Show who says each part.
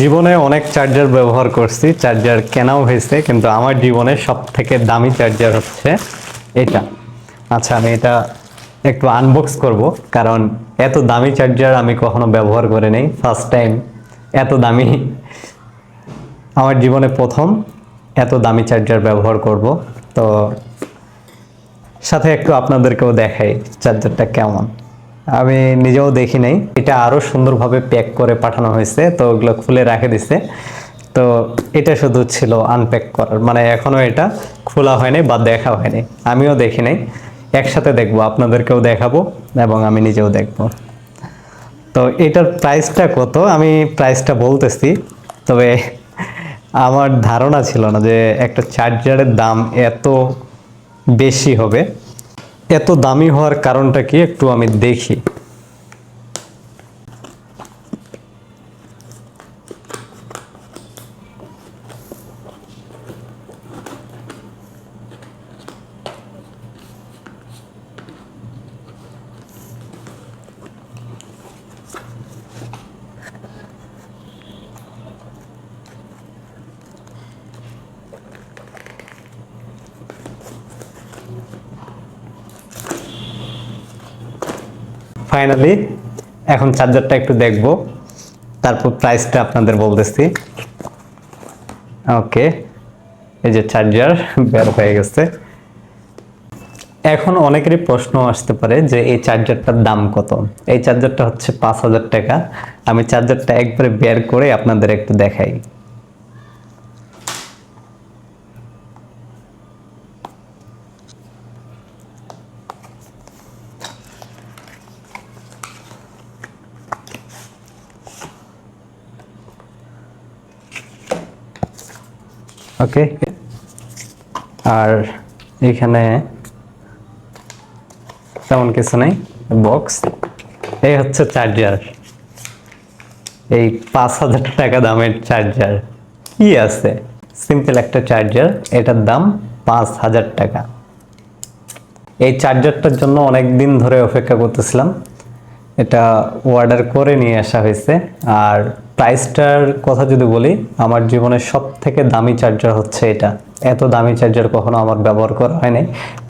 Speaker 1: জীবনে অনেক চার্জার ব্যবহার করছি। চার্জার কেনাও হয়েছে, কিন্তু আমার জীবনে সব থেকে দামি চার্জার হচ্ছে এটা। আচ্ছা আমি এটা একটু আনবক্স করব, কারণ এত দামি চার্জার আমি কখনো ব্যবহার করে নেই। ফার্স্ট টাইম এত দামি আমার জীবনে প্রথম এত দামি চার্জার ব্যবহার করব। তো সাথে একটু আপনাদেরকেও দেখাই চার্জারটা কেমন। আমি নিজেও দেখি নাই। এটা আরও সুন্দরভাবে প্যাক করে পাঠানো হয়েছে, তো ওগুলো খুলে রেখে দিছে। তো এটা শুধু ছিল আনপ্যাক করার মানে এখনও এটা খোলা হয়নি বা দেখা হয়নি। আমিও দেখি নাই। একসাথে দেখব, আপনাদেরকেও দেখাবো এবং আমি নিজেও দেখব। তো এটার প্রাইসটা কত? আমি প্রাইসটা বলতেছি, তবে আমার ধারণা ছিল না যে একটা চার্জারের দাম এত বেশি হবে। এত দামি হওয়ার কারণটা কি একটু আমি দেখি। ফাইনালি এখন চার্জারটা একটু দেখব। তারপর প্রাইসটা আপনাদের বলতেছি। ওকে এই যে চার্জার বের হয়ে গেছে। এখন অনেকেরই প্রশ্ন আসতে পারে যে এই চার্জারটার দাম কত? এই চার্জারটা হচ্ছে পাঁচ হাজার টাকা। আমি চার্জারটা একবারে বের করে আপনাদের একটু দেখাই। ওকে? আর এখানে তেমন কিছু নেই, বক্স। এই হচ্ছে চার্জার। এই পাঁচ হাজার টাকা দামের চার্জার। কি আছে? সিম্পল একটা চার্জার, এটার দাম পাঁচ হাজার টাকা। এই চার্জারটার জন্য অনেক দিন ধরে অপেক্ষা করতেছিলাম। এটা অর্ডার করে নিয়ে আসা হয়েছে, আর প্রাইসটার কথা যদি বলি, আমার জীবনের সব থেকে দামি চার্জার হচ্ছে এটা। এত দামি চার্জার কখনো আমার ব্যবহার করা হয়নি